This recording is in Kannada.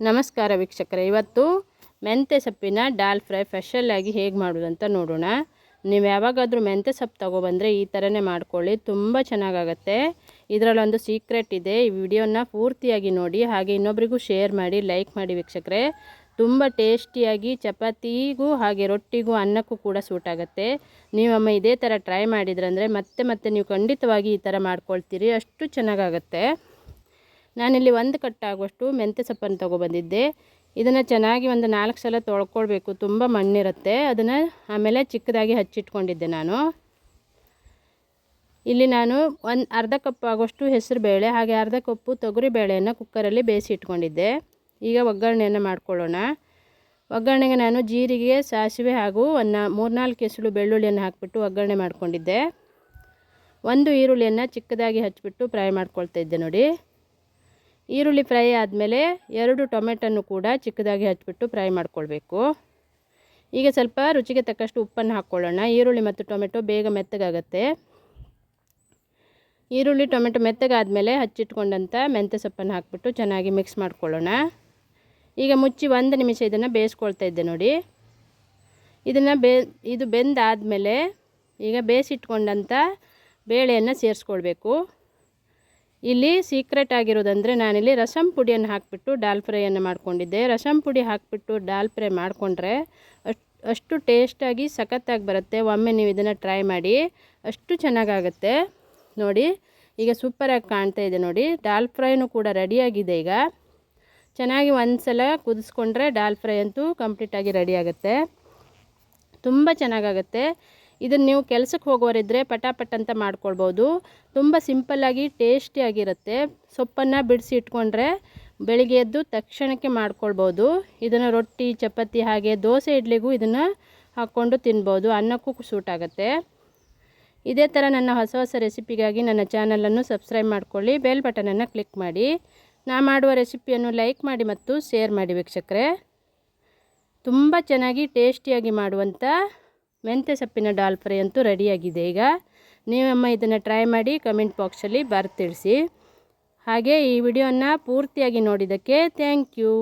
ನಮಸ್ಕಾರ ವೀಕ್ಷಕರೇ. ಇವತ್ತು ಮೆಂತ್ಯ ಸೊಪ್ಪಿನ ಡಾಲ್ ಫ್ರೈ ಸ್ಪೆಷಲ್ಲಾಗಿ ಹೇಗೆ ಮಾಡೋದು ಅಂತ ನೋಡೋಣ. ನೀವು ಯಾವಾಗಾದರೂ ಮೆಂತ್ಯ ಸೊಪ್ಪು ತೊಗೊಬಂದರೆ ಈ ಥರನೇ ಮಾಡ್ಕೊಳ್ಳಿ. ತುಂಬ ಚೆನ್ನಾಗಾಗತ್ತೆ. ಇದರಲ್ಲೊಂದು ಸೀಕ್ರೆಟ್ ಇದೆ. ಈ ವಿಡಿಯೋನ ಪೂರ್ತಿಯಾಗಿ ನೋಡಿ, ಹಾಗೆ ಇನ್ನೊಬ್ರಿಗೂ ಶೇರ್ ಮಾಡಿ, ಲೈಕ್ ಮಾಡಿ ವೀಕ್ಷಕರೇ. ತುಂಬ ಟೇಸ್ಟಿಯಾಗಿ, ಚಪಾತಿಗೂ ಹಾಗೆ ರೊಟ್ಟಿಗೂ ಅನ್ನಕ್ಕೂ ಕೂಡ ಸೂಟ್ ಆಗುತ್ತೆ. ನೀವಮ್ಮ ಇದೇ ಥರ ಟ್ರೈ ಮಾಡಿದ್ರಂದರೆ ಮತ್ತೆ ಮತ್ತೆ ನೀವು ಖಂಡಿತವಾಗಿ ಈ ಥರ ಮಾಡ್ಕೊಳ್ತೀರಿ. ಅಷ್ಟು ಚೆನ್ನಾಗಾಗತ್ತೆ. ನಾನಿಲ್ಲಿ ಒಂದು ಕಟ್ಟಾಗುವಷ್ಟು ಮೆಂತ್ಯ ಸೊಪ್ಪನ್ನು ತೊಗೊಬಂದಿದ್ದೆ. ಇದನ್ನು ಚೆನ್ನಾಗಿ ಒಂದು ನಾಲ್ಕು ಸಲ ತೊಳ್ಕೊಳ್ಬೇಕು. ತುಂಬ ಮಣ್ಣಿರುತ್ತೆ. ಅದನ್ನು ಆಮೇಲೆ ಚಿಕ್ಕದಾಗಿ ಹಚ್ಚಿಟ್ಕೊಂಡಿದ್ದೆ ನಾನು. ಇಲ್ಲಿ ನಾನು ಒಂದು ಅರ್ಧ ಕಪ್ ಆಗುವಷ್ಟು ಹೆಸರು ಬೇಳೆ ಹಾಗೆ ಅರ್ಧ ಕಪ್ಪು ತೊಗರಿ ಬೇಳೆಯನ್ನು ಕುಕ್ಕರಲ್ಲಿ ಬೇಯಿಸಿ ಇಟ್ಕೊಂಡಿದ್ದೆ. ಈಗ ಒಗ್ಗರಣೆಯನ್ನು ಮಾಡ್ಕೊಳ್ಳೋಣ. ಒಗ್ಗರಣೆಗೆ ನಾನು ಜೀರಿಗೆ, ಸಾಸಿವೆ ಹಾಗೂ ಒಂದು ಮೂರ್ನಾಲ್ಕು ಎಸಳು ಬೆಳ್ಳುಳ್ಳಿಯನ್ನು ಹಾಕಿಬಿಟ್ಟು ಒಗ್ಗರಣೆ ಮಾಡ್ಕೊಂಡಿದ್ದೆ. ಒಂದು ಈರುಳ್ಳಿಯನ್ನು ಚಿಕ್ಕದಾಗಿ ಹಚ್ಚಿಬಿಟ್ಟು ಫ್ರೈ ಮಾಡ್ಕೊಳ್ತಾ ಇದ್ದೆ ನೋಡಿ. ಈರುಳ್ಳಿ ಫ್ರೈ ಆದಮೇಲೆ ಎರಡು ಟೊಮೆಟೊನು ಕೂಡ ಚಿಕ್ಕದಾಗಿ ಹಚ್ಚಿಬಿಟ್ಟು ಫ್ರೈ ಮಾಡ್ಕೊಳ್ಬೇಕು. ಈಗ ಸ್ವಲ್ಪ ರುಚಿಗೆ ತಕ್ಕಷ್ಟು ಉಪ್ಪನ್ನು ಹಾಕ್ಕೊಳ್ಳೋಣ. ಈರುಳ್ಳಿ ಮತ್ತು ಟೊಮೆಟೊ ಬೇಗ ಮೆತ್ತಗಾಗತ್ತೆ. ಈರುಳ್ಳಿ, ಟೊಮೆಟೊ ಮೆತ್ತಗಾದಮೇಲೆ ಹಚ್ಚಿಟ್ಕೊಂಡಂಥ ಮೆಂತ್ಯ ಸೊಪ್ಪನ್ನು ಹಾಕ್ಬಿಟ್ಟು ಚೆನ್ನಾಗಿ ಮಿಕ್ಸ್ ಮಾಡ್ಕೊಳ್ಳೋಣ. ಈಗ ಮುಚ್ಚಿ ಒಂದು ನಿಮಿಷ ಇದನ್ನು ಬೇಯಿಸ್ಕೊಳ್ತಾ ಇದ್ದೆ ನೋಡಿ. ಇದನ್ನು ಬೇ, ಇದು ಬೆಂದಾದಮೇಲೆ ಈಗ ಬೇಯಿಸಿಟ್ಕೊಂಡಂಥ ಬೇಳೆಯನ್ನು ಸೇರಿಸ್ಕೊಳ್ಬೇಕು. ಇಲ್ಲಿ ಸೀಕ್ರೆಟ್ ಆಗಿರೋದಂದರೆ ನಾನಿಲ್ಲಿ ರಸಂ ಪುಡಿಯನ್ನು ಹಾಕಿಬಿಟ್ಟು ಡಾಲ್ ಫ್ರೈಯನ್ನು ಮಾಡ್ಕೊಂಡಿದ್ದೆ. ರಸಂ ಪುಡಿ ಹಾಕಿಬಿಟ್ಟು ಡಾಲ್ ಫ್ರೈ ಮಾಡಿಕೊಂಡ್ರೆ ಅಷ್ಟು ಅಷ್ಟು ಟೇಸ್ಟಾಗಿ ಸಖತ್ತಾಗಿ ಬರುತ್ತೆ. ಒಮ್ಮೆ ನೀವು ಇದನ್ನು ಟ್ರೈ ಮಾಡಿ ಅಷ್ಟು ಚೆನ್ನಾಗಾಗುತ್ತೆ. ನೋಡಿ, ಈಗ ಸೂಪರಾಗಿ ಕಾಣ್ತಾ ಇದೆ ನೋಡಿ. ಡಾಲ್ ಫ್ರೈನೂ ಕೂಡ ರೆಡಿಯಾಗಿದೆ ಈಗ. ಚೆನ್ನಾಗಿ ಒಂದು ಸಲ ಕುದಿಸ್ಕೊಂಡ್ರೆ ಡಾಲ್ ಫ್ರೈ ಅಂತೂ ಕಂಪ್ಲೀಟಾಗಿ ರೆಡಿ ಆಗುತ್ತೆ. ತುಂಬ ಚೆನ್ನಾಗಾಗುತ್ತೆ. ಇದನ್ನು ನೀವು ಕೆಲಸಕ್ಕೆ ಹೋಗೋರಿದ್ದರೆ ಪಟಾಪಟ್ ಅಂತ ಮಾಡ್ಕೊಳ್ಬೋದು. ತುಂಬ ಸಿಂಪಲ್ಲಾಗಿ ಟೇಸ್ಟಿಯಾಗಿರುತ್ತೆ ಸೊಪ್ಪನ್ನು ಬಿಡಿಸಿ ಇಟ್ಕೊಂಡ್ರೆ ಬೆಳಿಗ್ಗೆ ಎದ್ದು ತಕ್ಷಣಕ್ಕೆ ಮಾಡ್ಕೊಳ್ಬೋದು. ಇದನ್ನು ರೊಟ್ಟಿ, ಚಪಾತಿ ಹಾಗೆ ದೋಸೆ, ಇಡ್ಲಿಗೂ ಇದನ್ನು ಹಾಕ್ಕೊಂಡು ತಿನ್ಬೋದು. ಅನ್ನಕ್ಕೂ ಸೂಟ್ ಆಗುತ್ತೆ. ಇದೇ ಥರ ನನ್ನ ಹೊಸ ಹೊಸ ರೆಸಿಪಿಗಾಗಿ ನನ್ನ ಚಾನಲನ್ನು ಸಬ್ಸ್ಕ್ರೈಬ್ ಮಾಡ್ಕೊಳ್ಳಿ. ಬೆಲ್ ಬಟನನ್ನು ಕ್ಲಿಕ್ ಮಾಡಿ. ನಾ ಮಾಡುವ ರೆಸಿಪಿಯನ್ನು ಲೈಕ್ ಮಾಡಿ ಮತ್ತು ಶೇರ್ ಮಾಡಿ ವೀಕ್ಷಕರೇ. ತುಂಬ ಚೆನ್ನಾಗಿ ಟೇಸ್ಟಿಯಾಗಿ ಮಾಡುವಂಥ ಮೆಂತ್ಯ ಸೊಪ್ಪಿನ ಡಾಲ್ ಫ್ರೈ ಅಂತೂ ರೆಡಿಯಾಗಿದೆ. ಈಗ ನೀವಮ್ಮ ಇದನ್ನು ಟ್ರೈ ಮಾಡಿ ಕಮೆಂಟ್ ಬಾಕ್ಸಲ್ಲಿ ತಿಳಿಸಿ ಹಾಗೆ ಈ ವಿಡಿಯೋನ ಪೂರ್ತಿಯಾಗಿ ನೋಡಿದ್ದಕ್ಕೆ ಥ್ಯಾಂಕ್ ಯು